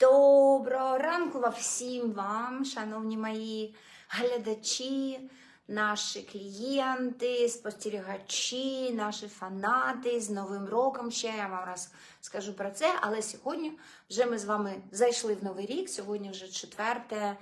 Доброго ранку всім вам, шановні мої глядачі, наші клієнти, спостерігачі, наші фанати з Новим роком. Ще я вам раз скажу про це. Але сьогодні вже ми з вами зайшли в новий рік. Сьогодні вже 4,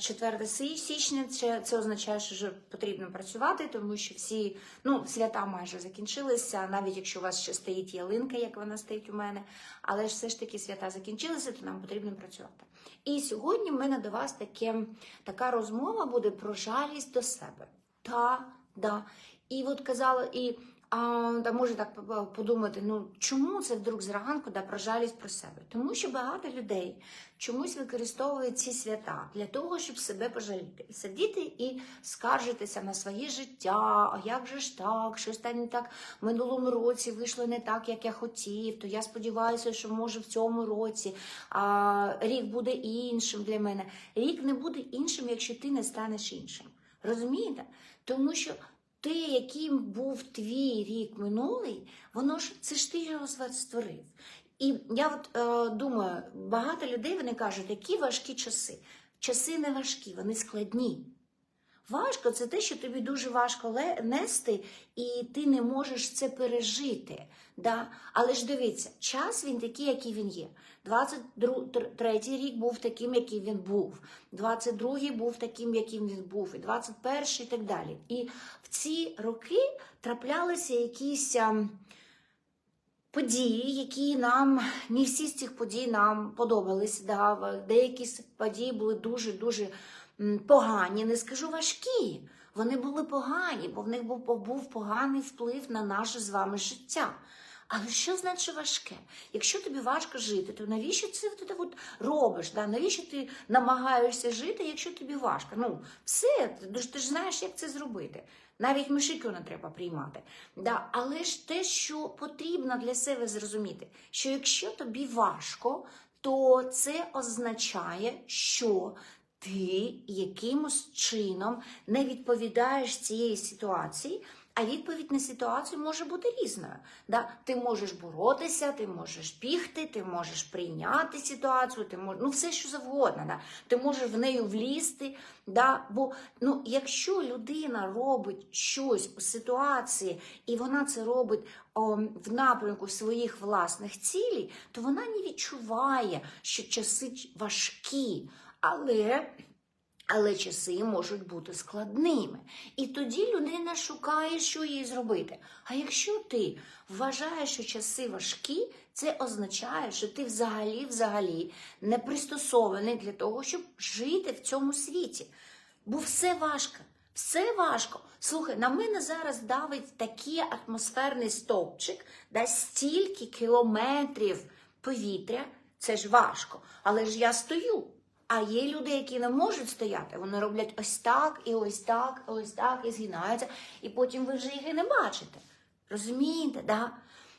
4 січня. Це, це означає, що вже потрібно працювати, тому що всі ну, свята майже закінчилися, навіть якщо у вас ще стоїть ялинка, як вона стоїть у мене. Але ж все ж таки свята закінчилися, то нам потрібно працювати. І сьогодні в мене до вас таке, така розмова буде про жалість до себе. Та, да. І от казала, і а, та може так подумати, ну чому це вдруг зранку да, про жалість про себе? Тому що багато людей чомусь використовують ці свята для того, щоб себе пожаліти. Сидіти і скаржитися на своє життя, а як же ж так, щось там не так в минулому році вийшло не так, як я хотів, то я сподіваюся, що може в цьому році а, рік буде іншим для мене. Рік не буде іншим, якщо ти не станеш іншим. Розумієте? Тому що те, яким був твій рік минулий, воно ж це ж ти його створив. І я от е, думаю, багато людей вони кажуть, які важкі часи. Часи не важкі, вони складні. Важко це те, що тобі дуже важко нести, і ти не можеш це пережити. Да? Але ж дивіться, час він такий, який він є. 23 рік був таким, який він був. 22-й був таким, яким він був, і 21-й і так далі. І в ці роки траплялися якісь. події, які нам не всі з цих подій нам подобались. Да. Деякі з подій були дуже дуже погані, не скажу важкі. Вони були погані, бо в них був, був поганий вплив на наше з вами життя. Але що значить важке? Якщо тобі важко жити, то навіщо це ти от робиш? Да? Навіщо ти намагаєшся жити, якщо тобі важко? Ну, все, ти ж- знаєш, як це зробити. Навіть мишиків не треба приймати. Да, але ж те, що потрібно для себе зрозуміти, що якщо тобі важко, то це означає, що ти якимось чином не відповідаєш цієї ситуації. А відповідь на ситуацію може бути різною. Да? Ти можеш боротися, ти можеш бігти, ти можеш прийняти ситуацію, ти мож... ну все що завгодно. Да? Ти можеш в неї влізти. Да? Бо ну, якщо людина робить щось у ситуації, і вона це робить в напрямку своїх власних цілей, то вона не відчуває, що часи важкі. Але але часи можуть бути складними. І тоді людина шукає, що їй зробити. А якщо ти вважаєш, що часи важкі, це означає, що ти взагалі взагалі не пристосований для того, щоб жити в цьому світі. Бо все важко. Все важко. Слухай, на мене зараз давить такий атмосферний стовпчик, да стільки кілометрів повітря. Це ж важко. Але ж я стою. А є люди, які не можуть стояти. Вони роблять ось так, і ось так, і ось так, і згинаються, і потім ви вже їх і не бачите. Розумієте, да?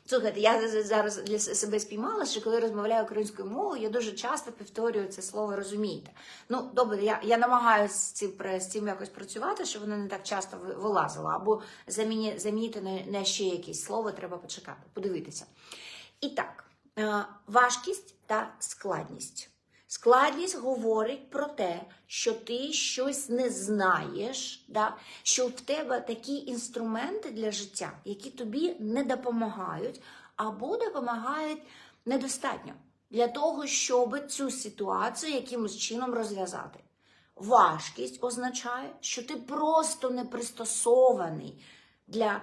Слухайте, я зараз для себе спіймала, що коли розмовляю українською мовою, я дуже часто повторюю це слово розумієте. Ну, добре, я, я намагаюся з цим, з цим якось працювати, щоб воно не так часто ви- вилазило. Або заміні, замінити на, на ще якесь слово, треба почекати, подивитися. І так, е, важкість та складність. Складність говорить про те, що ти щось не знаєш, да? що в тебе такі інструменти для життя, які тобі не допомагають, або допомагають недостатньо для того, щоб цю ситуацію якимось чином розв'язати. Важкість означає, що ти просто не пристосований для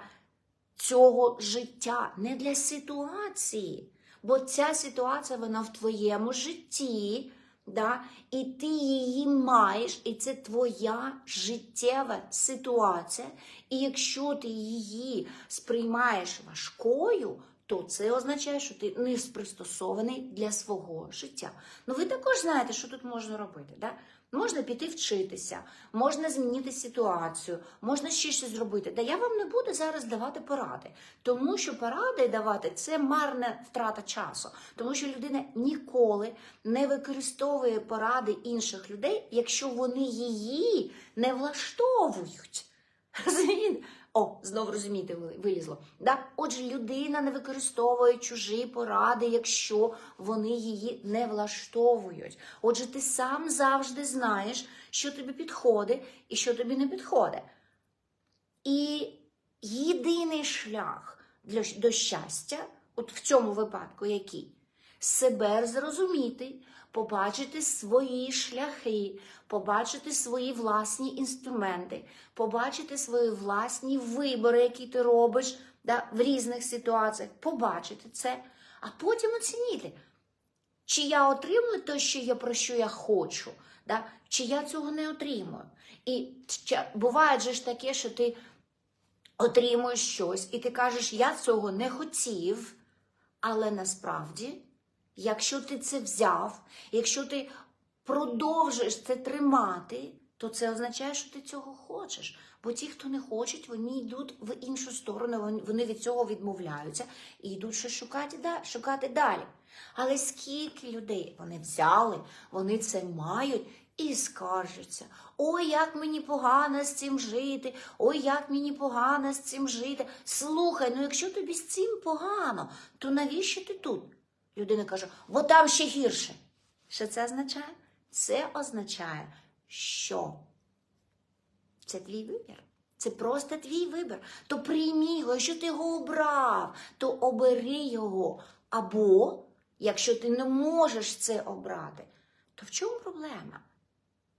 цього життя, не для ситуації. Бо ця ситуація вона в твоєму житті, да? і ти її маєш, і це твоя життєва ситуація. І якщо ти її сприймаєш важкою, то це означає, що ти не пристосований для свого життя. Ну ви також знаєте, що тут можна робити. Да? Можна піти вчитися, можна змінити ситуацію, можна ще щось зробити. Та я вам не буду зараз давати поради, тому що поради давати це марна втрата часу, тому що людина ніколи не використовує поради інших людей, якщо вони її не влаштовують. Розумієте? О, знов розумієте, вилізло. Да? Отже, людина не використовує чужі поради, якщо вони її не влаштовують. Отже, ти сам завжди знаєш, що тобі підходить і що тобі не підходить. І єдиний шлях для, до щастя, от в цьому випадку, який? Себе зрозуміти, побачити свої шляхи, побачити свої власні інструменти, побачити свої власні вибори, які ти робиш да, в різних ситуаціях, побачити це, а потім оцінити, чи я отримую те, що я про що я хочу, да? чи я цього не отримую. І буває же ж таке, що ти отримуєш щось, і ти кажеш, я цього не хотів, але насправді, якщо ти це взяв, якщо ти продовжуєш це тримати, то це означає, що ти цього хочеш. Бо ті, хто не хочуть, вони йдуть в іншу сторону, вони- від цього відмовляються і йдуть щось шукати, шукати далі. Але скільки людей вони взяли, вони це мають і скаржаться. Ой, як мені погано з цим жити, ой, як мені погано з цим жити. Слухай, ну якщо тобі з цим погано, то навіщо ти тут? Людина каже, бо там ще гірше. Що це означає? Це означає, що це твій вибір. Це просто твій вибір. То приймі його, якщо ти його обрав, то обери його. Або, якщо ти не можеш це обрати, то в чому проблема?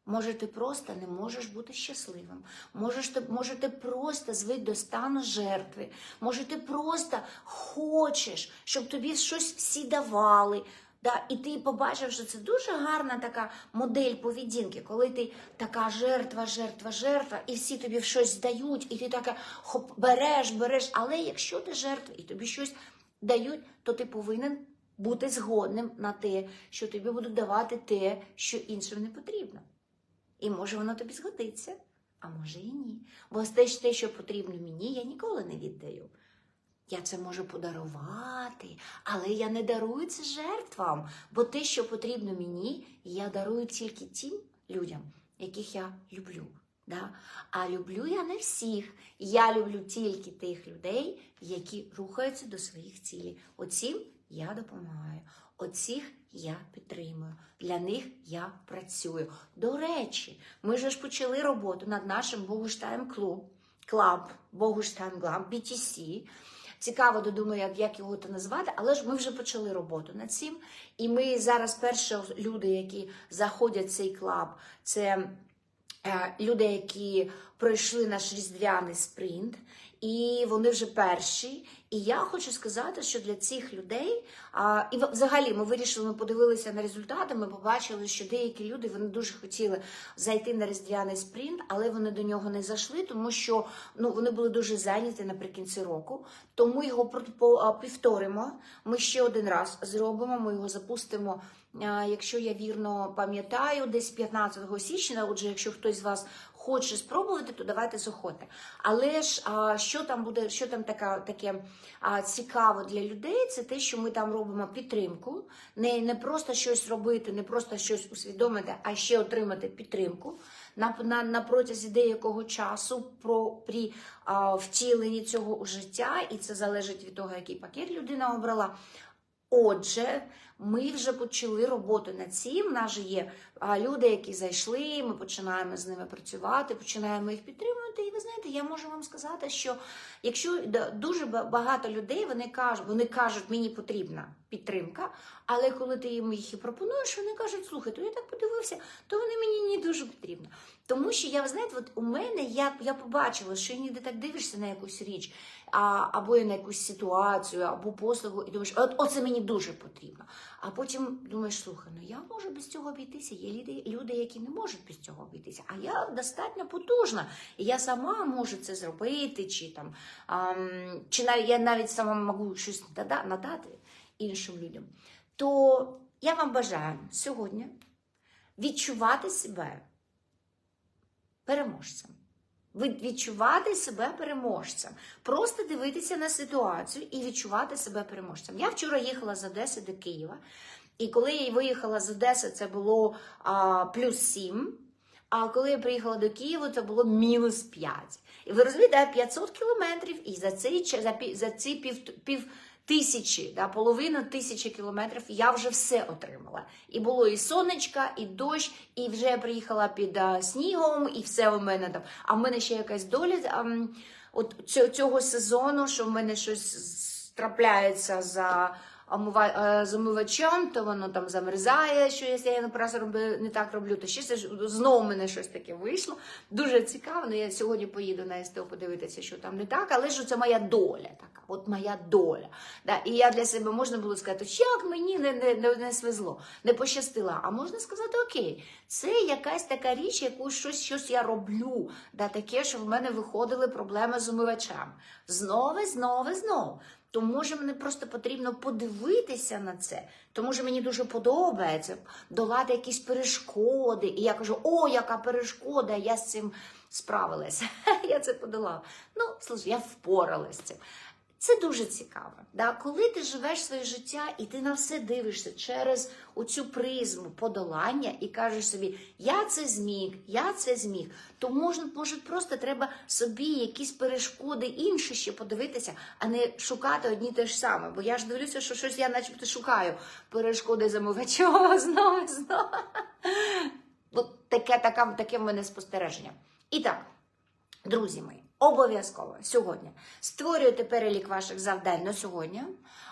Може, ти просто не можеш бути щасливим. Можеш може, ти просто звик до стану жертви. Може, ти просто хочеш, щоб тобі щось всі давали. Да? І ти побачив, що це дуже гарна така модель поведінки, коли ти така жертва, жертва, жертва, і всі тобі щось дають, і ти така хоп, береш, береш. Але якщо ти жертва і тобі щось дають, то ти повинен бути згодним на те, що тобі будуть давати те, що іншим не потрібно. І може воно тобі згодиться, а може і ні. Бо те, ж те, що потрібно мені, я ніколи не віддаю. Я це можу подарувати, але я не дарую це жертвам, бо те, що потрібно мені, я дарую тільки тим людям, яких я люблю. Да? А люблю я не всіх. Я люблю тільки тих людей, які рухаються до своїх цілей. Оцім я допомагаю. Оцих я підтримую. Для них я працюю. До речі, ми же ж почали роботу над нашим Богуштайм клуб, клаб, Богуштайм Клаб, BTC. Цікаво, додумаю, як, його то назвати, але ж ми вже почали роботу над цим. І ми зараз перші люди, які заходять в цей клаб, це люди, які пройшли наш різдвяний спринт, і вони вже перші. І я хочу сказати, що для цих людей, а, і взагалі ми вирішили, ми подивилися на результати, ми побачили, що деякі люди вони дуже хотіли зайти на різдвяний спринт, але вони до нього не зайшли, тому що ну, вони були дуже зайняті наприкінці року. Тому його повторимо. Ми ще один раз зробимо, ми його запустимо. Якщо я вірно пам'ятаю, десь 15 січня. Отже, якщо хтось з вас хоче спробувати, то давайте заходьте. Але ж що там буде, що там така, таке цікаво для людей, це те, що ми там робимо підтримку, не, не просто щось робити, не просто щось усвідомити, а ще отримати підтримку на, на, на протязі деякого часу про при а, втіленні цього життя, і це залежить від того, який пакет людина обрала. Отже, ми вже почали роботу над цим. У нас же є люди, які зайшли, ми починаємо з ними працювати, починаємо їх підтримувати. І ви знаєте, я можу вам сказати, що якщо дуже ба- багато людей вони кажуть, вони кажуть, мені потрібна підтримка, але коли ти їм їх і пропонуєш, вони кажуть, слухай, то я так подивився, то вони мені не дуже потрібно. Тому що я знаєте, от у мене я, я побачила, що іноді так дивишся на якусь річ, а, або на якусь ситуацію, або послугу, і думаєш, от оце мені дуже потрібно. А потім думаєш, слухай, ну я можу без цього обійтися. Є люди, люди, які не можуть без цього обійтися. А я достатньо потужна, і я сама можу це зробити, чи там, ам, чи навіть я навіть сама можу щось нада- надати іншим людям. То я вам бажаю сьогодні відчувати себе переможцем. Відчувати себе переможцем. Просто дивитися на ситуацію і відчувати себе переможцем. Я вчора їхала з Одеси до Києва, і коли я виїхала з Одеси, це було а, плюс 7. А коли я приїхала до Києва, це було мінус 5. І ви розумієте, 500 кілометрів, і за цей за, за ці пів, пів тисячі, да, половину тисячі кілометрів я вже все отримала. І було і сонечка, і дощ, і вже я приїхала під а, снігом, і все у мене там. А в мене ще якась доля а, от цього сезону, що в мене щось трапляється за. Е, омивачем, то воно там замерзає, що якщо я раз роблю, не так роблю, то ще це знову мене щось таке вийшло. Дуже цікаво. Ну, я сьогодні поїду на СТО подивитися, що там не так, але ж це моя доля така, от моя доля. Да? І я для себе можна було сказати, як мені не, не, не, не свезло, не пощастило. А можна сказати, окей, це якась така річ, яку щось, щось я роблю. Да? Таке, що в мене виходили проблеми з омивачем. Знову, знову, знову. То може мені просто потрібно подивитися на це, тому що мені дуже подобається долати якісь перешкоди. І я кажу: о, яка перешкода, я з цим справилася. Я це подолала. Ну, слушай, я впоралася з цим. Це дуже цікаво. Да? Коли ти живеш своє життя і ти на все дивишся через оцю призму подолання і кажеш собі, я це зміг, я це зміг, то може, може просто треба собі якісь перешкоди інші ще подивитися, а не шукати одні те ж саме. Бо я ж дивлюся, що щось я начебто шукаю перешкоди замовачого знову, знову. От таке, таке в мене спостереження. І так, Друзі мої, обов'язково сьогодні створюєте перелік ваших завдань на сьогодні.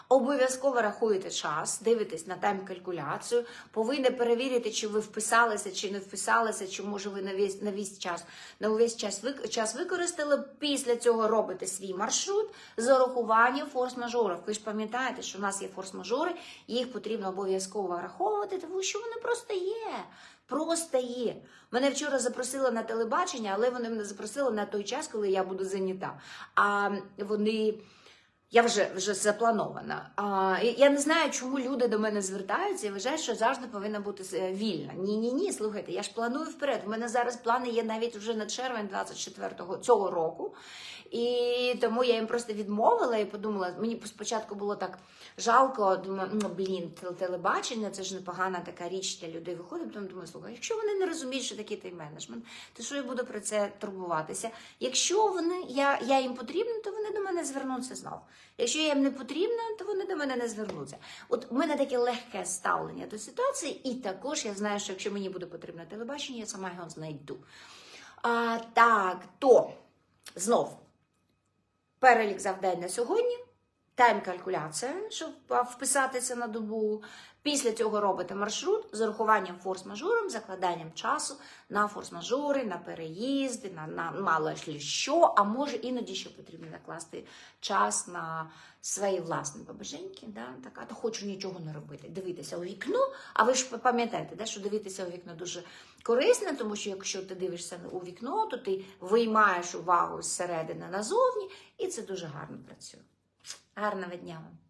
Обов'язково рахуєте час, дивитесь на тайм-калькуляцію, повинні перевірити, чи ви вписалися, чи не вписалися, чи може ви на весь, на весь час на увесь час, час використали. Після цього робите свій маршрут з урахуванням форс-мажорів. Ви ж пам'ятаєте, що в нас є форс-мажори, їх потрібно обов'язково враховувати, тому що вони просто є. Просто є. Мене вчора запросили на телебачення, але вони мене запросили на той час, коли я буду зайнята. А вони. Я вже вже запланована. А, я не знаю, чому люди до мене звертаються і вважають, що завжди повинна бути е, вільна. Ні, ні, ні. Слухайте, я ж планую вперед. У мене зараз плани є навіть вже на червень 24-го цього року. І тому я їм просто відмовила і подумала, мені спочатку було так жалко, думаю, ну блін, телебачення, це ж непогана така річ для людей виходить. Потім думаю, слухай, якщо вони не розуміють, що таке тайм-менеджмент, то що я буду про це турбуватися? Якщо вони, я, я їм потрібна, то вони до мене звернуться знов. Якщо я їм не потрібна, то вони до мене не звернуться. От у мене таке легке ставлення до ситуації, і також я знаю, що якщо мені буде потрібне телебачення, я сама його знайду. А, так, то знов перелік завдань на сьогодні, тайм-калькуляція, щоб вписатися на добу. Після цього робите маршрут з урахуванням форс-мажором, закладанням часу на форс-мажори, на переїзди, на, на мало що, а може іноді ще потрібно накласти час на свої власні побаженьки. Да? Так, а то хочу нічого не робити. Дивитися у вікно, а ви ж пам'ятаєте, да, що дивитися у вікно дуже корисно, тому що якщо ти дивишся у вікно, то ти виймаєш увагу зсередини назовні, і це дуже гарно працює. Гарного дня вам!